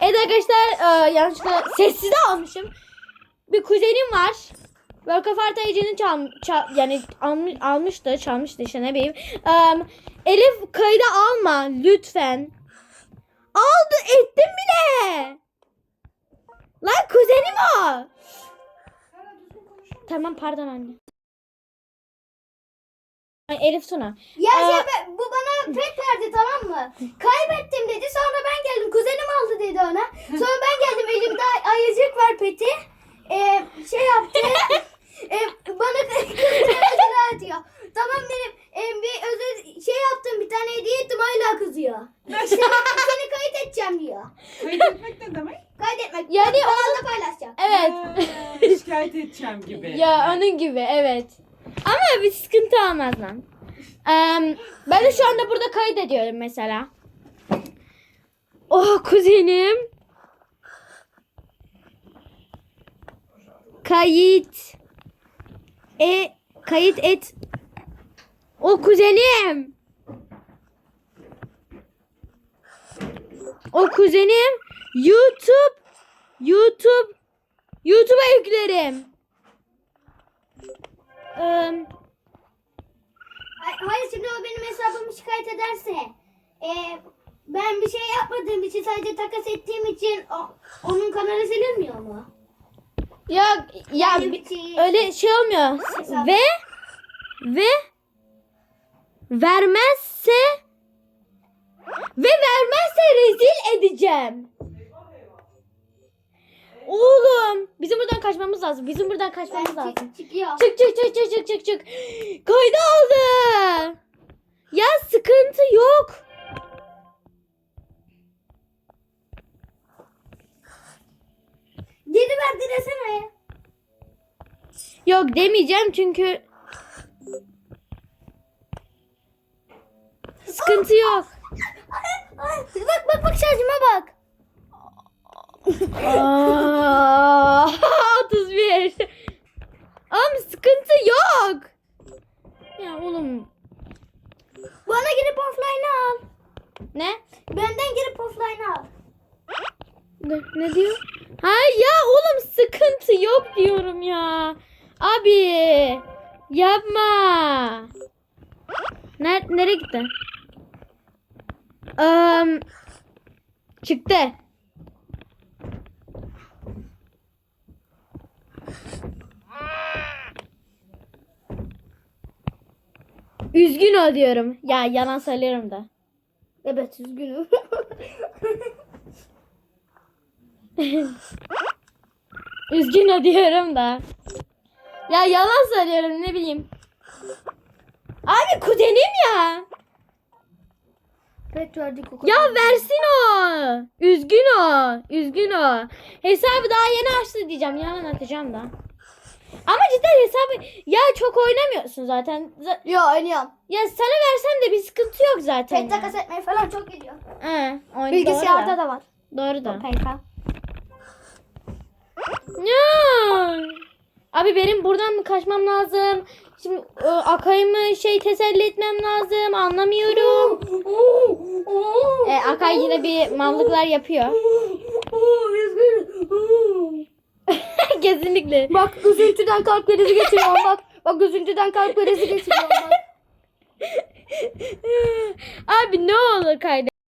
Evet arkadaşlar e, yanlışlıkla sessize almışım. Bir kuzenim var. World of Art Age'ini çal, çal- yani almış, almıştı, çalmıştı işte ne bileyim. Em, Elif kayda alma lütfen. Aldı ettim bile. Lan kuzenim o. Tamam pardon anne. Ay, Elif Tuna. Ya Aa. şey ben- bu bana pet verdi tamam mı? Kaybettim dedi. Sonra ben geldim. Kuzenim aldı dedi ona. Sonra ben geldim. Elimde ay- ayıcık var peti. Ee, şey yaptı. ee, bana kızına atıyor. Tamam dedim. Ee, bir özür şey yaptım. Bir tane hediye ettim. Hala kızıyor. seni, edeceğim diyor. Kaydetmek ne demek? Kaydetmek. Yani kanalda paylaşacağım. Evet. Ha, şikayet edeceğim gibi. Ya onun gibi evet. Ama bir sıkıntı olmaz lan. Em, ben de şu anda burada kaydediyorum mesela. Oh kuzenim. Kayıt. E kayıt et. O kuzenim. O kuzenim YouTube YouTube YouTube'a yüklerim. Ay- Hayır şimdi o benim hesabımı şikayet ederse. ee, ben bir şey yapmadığım için sadece takas ettiğim için o, onun kanalı silinmiyor mu? ya ya Öyle bir şey- öyle şey olmuyor. Hesap. Ve ve vermezse ve vermezse rezil edeceğim. Oğlum bizim buradan kaçmamız lazım. Bizim buradan kaçmamız Ben lazım. çık- çıkıyor. Çık çık çık çık çık çık çık. Kayda aldı. Ya sıkıntı yok. Geri verdi desene. Yok demeyeceğim çünkü sıkıntı yok. Bak bak bak şarjıma bak. Aa, 31. Ama sıkıntı yok. Ya oğlum Bana girip offline al. ne? Benden girip offline al. Ne, ne diyor? Ha ya oğlum sıkıntı yok diyorum ya. Abi yapma. Ner nereye gitti? Um, çıktı. Üzgün ol diyorum. Ya yalan söylüyorum da. Evet üzgünüm. Üzgün ol diyorum da. Ya yalan söylüyorum ne bileyim. Abi kuzenim. Pet verdik o Ya versin o. Üzgün o. Üzgün o. Hesabı daha yeni açtı diyeceğim. Yalan atacağım da. Ama cidden hesabı ya çok oynamıyorsun zaten. Z- Yo oynuyorum. Ya sana versem de bir sıkıntı yok zaten. Pet takas etmeye falan çok gidiyor. He, oyun Bilgisayarda doğru da. da var. Doğru da. PK. Ya. Abi benim buradan mı kaçmam lazım? Şimdi e, Akay'ımı şey teselli etmem lazım. Anlamıyorum. E, Akay yine bir mallıklar yapıyor. Kesinlikle. Bak üzüntüden kalp krizi geçiriyorum bak. Bak üzüntüden kalp krizi geçiriyorum bak. Abi ne olur kaydet.